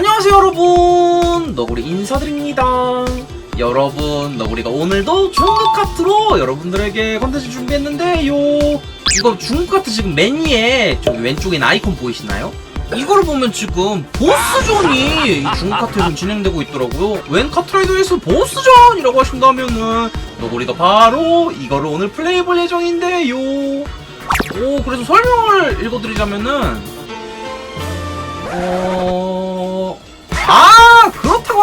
안녕하세요 여러분. 너구리 인사드립니다. 여러분 너구리가 오늘도 중국 카트로 여러분들에게 컨텐츠 준비했는데요. 이거 중국 카트 지금 메뉴에 저기 왼쪽에 아이콘 보이시나요? 이거를 보면 지금 보스전이 이 중국 카트에서 진행되고 있더라고요. 웬 카트라이더에서 보스전이라고 하신다면은 너구리가 바로 이거를 오늘 플레이해볼 예정인데요. 오 그래서 설명을 읽어드리자면은 어...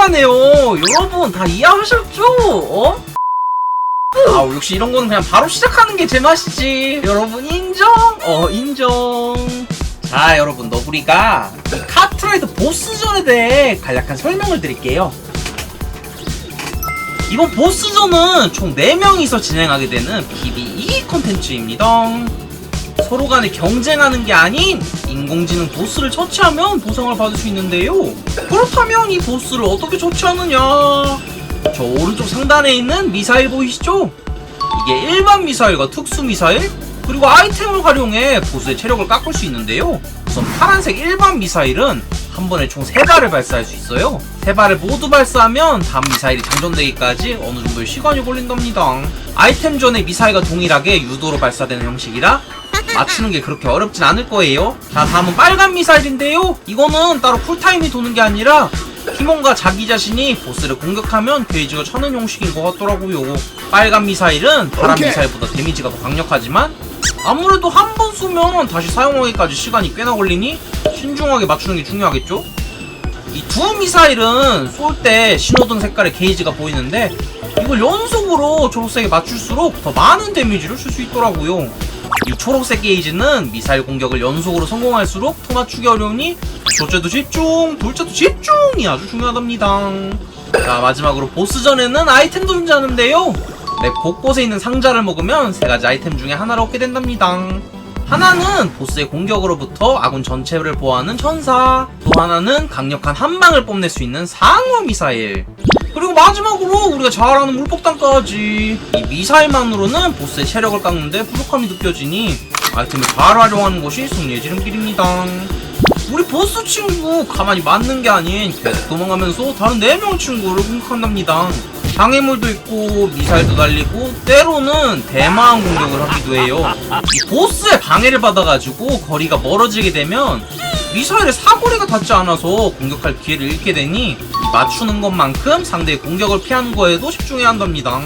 하네요 여러분 다 이해하셨죠? 어? 아 역시 이런 거는 그냥 바로 시작하는 게 제맛이지 여러분 인정? 어 인정 자 여러분 너구리가 이 카트라이더 보스전에 대해 간략한 설명을 드릴게요 이번 보스전은 총 4명이서 진행하게 되는 PBE 컨텐츠입니다 서로 간에 경쟁하는 게 아닌 인공지능 보스를 처치하면 보상을 받을 수 있는데요. 그렇다면 이 보스를 어떻게 처치하느냐? 저 오른쪽 상단에 있는 미사일 보이시죠? 이게 일반 미사일과 특수 미사일 그리고 아이템을 활용해 보스의 체력을 깎을 수 있는데요. 우선 파란색 일반 미사일은 한 번에 총 3발을 발사할 수 있어요. 3발을 모두 발사하면 다음 미사일이 장전되기까지 어느 정도의 시간이 걸린답니다. 아이템 전의 미사일과 동일하게 유도로 발사되는 형식이라 맞추는 게 그렇게 어렵진 않을 거예요. 자, 다음은 빨간 미사일인데요. 이거는 따로 쿨타임이 도는 게 아니라 팀원과 자기 자신이 보스를 공격하면 게이지가 차는 형식인 것 같더라고요. 빨간 미사일은 파란 오케이. 미사일보다 데미지가 더 강력하지만 아무래도 한 번 쏘면 다시 사용하기까지 시간이 꽤나 걸리니 신중하게 맞추는 게 중요하겠죠? 이 두 미사일은 쏠 때 신호등 색깔의 게이지가 보이는데 이걸 연속으로 초록색에 맞출수록 더 많은 데미지를 줄 수 있더라고요. 이 초록색 게이지는 미사일 공격을 연속으로 성공할수록 더 맞추기 어려우니 첫째도 집중, 둘째도 집중이 아주 중요하답니다. 자 마지막으로 보스전에는 아이템도 존재하는데요. 맵 곳곳에 있는 상자를 먹으면 세 가지 아이템 중에 하나를 얻게 된답니다. 하나는 보스의 공격으로부터 아군 전체를 보호하는 천사, 또 하나는 강력한 한 방을 뽐낼 수 있는 상어 미사일, 그리고 마지막으로 우리가 잘 아는 물폭탄까지 이 미사일만으로는 보스의 체력을 깎는데 부족함이 느껴지니 아이템을 잘 활용하는 것이 승리의 지름길입니다. 우리 보스 친구 가만히 맞는 게 아닌 계속 도망가면서 다른 4명 친구를 공격한답니다. 장애물도 있고 미사일도 날리고 때로는 대마한 공격을 하기도 해요. 이 보스의 방해를 받아가지고 거리가 멀어지게 되면 미사일에 사거리가 닿지 않아서 공격할 기회를 잃게 되니 이 맞추는 것만큼 상대의 공격을 피하는 거에도 집중해야 한답니다.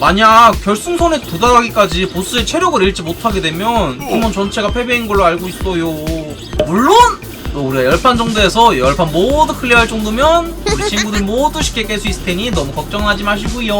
만약 결승선에 도달하기까지 보스의 체력을 잃지 못하게 되면 팀원 전체가 패배인 걸로 알고 있어요. 물론 또 우리가 10판 정도에서 10판 모두 클리어할 정도면 우리 친구들 모두 쉽게 깰 수 있을 테니 너무 걱정하지 마시고요.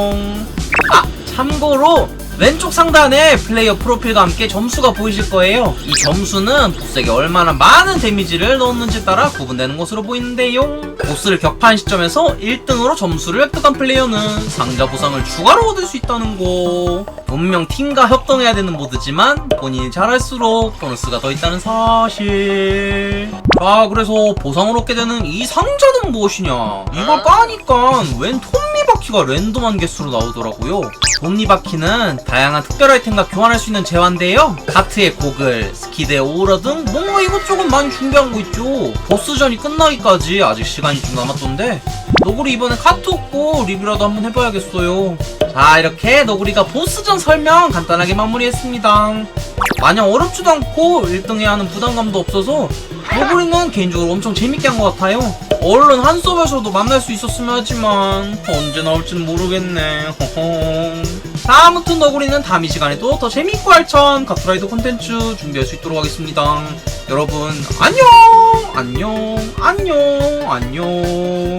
아, 참고로 왼쪽 상단에 플레이어 프로필과 함께 점수가 보이실 거예요. 이 점수는 보스에게 얼마나 많은 데미지를 넣었는지 따라 구분되는 것으로 보이는데요. 보스를 격파한 시점에서 1등으로 점수를 획득한 플레이어는 상자 보상을 추가로 얻을 수 있다는 거. 분명 팀과 협동해야 되는 모드지만 본인이 잘할수록 보너스가 더 있다는 사실. 자, 그래서 보상을 얻게 되는 이 상자는 무엇이냐? 이걸 까니까 웬 톱니바퀴가 랜덤한 개수로 나오더라고요. 톱니바퀴는 다양한 특별 아이템과 교환할 수 있는 재화인데요. 카트의 고글, 스키드의 오라 등 뭔가 이것저것 많이 준비한 거 있죠. 보스전이 끝나기까지 아직 시간이 좀 남았던데 너구리 이번에 카트 없고 리뷰라도 한번 해봐야겠어요. 자 이렇게 너구리가 보스전 설명 간단하게 마무리했습니다. 마냥 어렵지도 않고 1등 해야 하는 부담감도 없어서 너구리는 개인적으로 엄청 재밌게 한 것 같아요. 얼른 한 수업에서도 만날 수 있었으면 하지만 언제 나올지는 모르겠네. 자, 아무튼 너구리는 다음 이 시간에도 더 재밌고 알찬 가트라이더 콘텐츠 준비할 수 있도록 하겠습니다. 여러분 안녕! 안녕! 안녕! 안녕